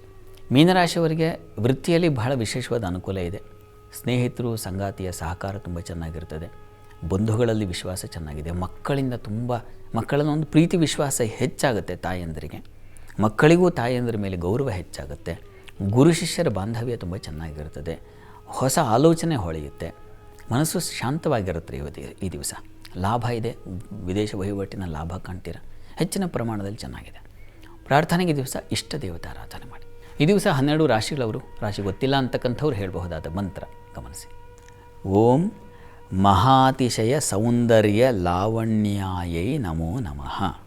ಮೀನರಾಶಿಯವರಿಗೆ ವೃತ್ತಿಯಲ್ಲಿ ಬಹಳ ವಿಶೇಷವಾದ ಅನುಕೂಲ ಇದೆ. ಸ್ನೇಹಿತರು, ಸಂಗಾತಿಯ ಸಹಕಾರ ತುಂಬ ಚೆನ್ನಾಗಿರ್ತದೆ. ಬಂಧುಗಳಲ್ಲಿ ವಿಶ್ವಾಸ ಚೆನ್ನಾಗಿದೆ. ಮಕ್ಕಳಿಂದ ತುಂಬ, ಮಕ್ಕಳನ್ನ ಒಂದು ಪ್ರೀತಿ ವಿಶ್ವಾಸ ಹೆಚ್ಚಾಗುತ್ತೆ ತಾಯಂದರಿಗೆ. ಮಕ್ಕಳಿಗೂ ತಾಯಿಯಂದ್ರ ಮೇಲೆ ಗೌರವ ಹೆಚ್ಚಾಗುತ್ತೆ. ಗುರು ಶಿಷ್ಯರ ಬಾಂಧವ್ಯ ತುಂಬ ಚೆನ್ನಾಗಿರುತ್ತದೆ. ಹೊಸ ಆಲೋಚನೆ ಹೊಳೆಯುತ್ತೆ. ಮನಸ್ಸು ಶಾಂತವಾಗಿರುತ್ತೆ ಇವತ್ತು ಈ ದಿವಸ. ಲಾಭ ಇದೆ. ವಿದೇಶ ವಹಿವಾಟಿನ ಲಾಭ ಕಾಣ್ತೀರ ಹೆಚ್ಚಿನ ಪ್ರಮಾಣದಲ್ಲಿ ಚೆನ್ನಾಗಿದೆ. ಪ್ರಾರ್ಥನೆಗೆ ದಿವಸ ಇಷ್ಟ ದೇವತಾರಾಧನೆ ಮಾಡಿ. ಈ ದಿವಸ ಹನ್ನೆರಡು ರಾಶಿಗಳವರು, ರಾಶಿ ಗೊತ್ತಿಲ್ಲ ಅಂತಕ್ಕಂಥವ್ರು ಹೇಳಬಹುದಾದ ಮಂತ್ರ, ಗಮನಿಸಿ. ಓಂ ಮಹಾತಿಶಯ ಸೌಂದರ್ಯ ಲಾವಣ್ಯಾಯೈ ನಮೋ ನಮಃ.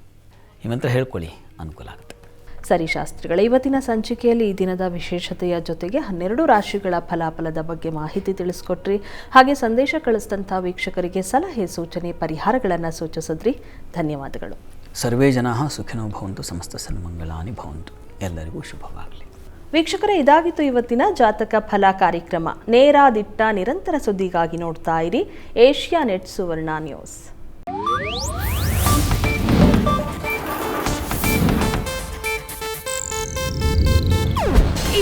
ಈ ಮಂತ್ರ ಹೇಳ್ಕೊಳ್ಳಿ, ಅನುಕೂಲ ಆಗುತ್ತೆ. ಸರಿ ಶಾಸ್ತ್ರಿಗಳ ಇವತ್ತಿನ ಸಂಚಿಕೆಯಲ್ಲಿ ಈ ದಿನದ ವಿಶೇಷತೆಯ ಜೊತೆಗೆ ಹನ್ನೆರಡು ರಾಶಿಗಳ ಫಲಾಫಲದ ಬಗ್ಗೆ ಮಾಹಿತಿ ತಿಳಿಸ್ಕೊಟ್ರಿ. ಹಾಗೆ ಸಂದೇಶ ಕಳಿಸಿದಂಥ ವೀಕ್ಷಕರಿಗೆ ಸಲಹೆ ಸೂಚನೆ ಪರಿಹಾರಗಳನ್ನು ಸೂಚಿಸಿದ್ರಿ. ಧನ್ಯವಾದಗಳು. ಸರ್ವೇ ಜನ ಸುಖಿನೋ ಭವಂತು ಸಮಸ್ತ ಸನ್ಮಂಗಲಾನಿ ಭವಂತು. ಎಲ್ಲರಿಗೂ ಶುಭವಾಗಲಿ. ವೀಕ್ಷಕರೇ ಇದಾಗಿತ್ತು ಇವತ್ತಿನ ಜಾತಕ ಫಲ ಕಾರ್ಯಕ್ರಮ. ನೇರ ದಿಟ್ಟ ನಿರಂತರ ಸುದ್ದಿಗಾಗಿ ನೋಡ್ತಾ ಇರಿ. Asianet Suvarna news.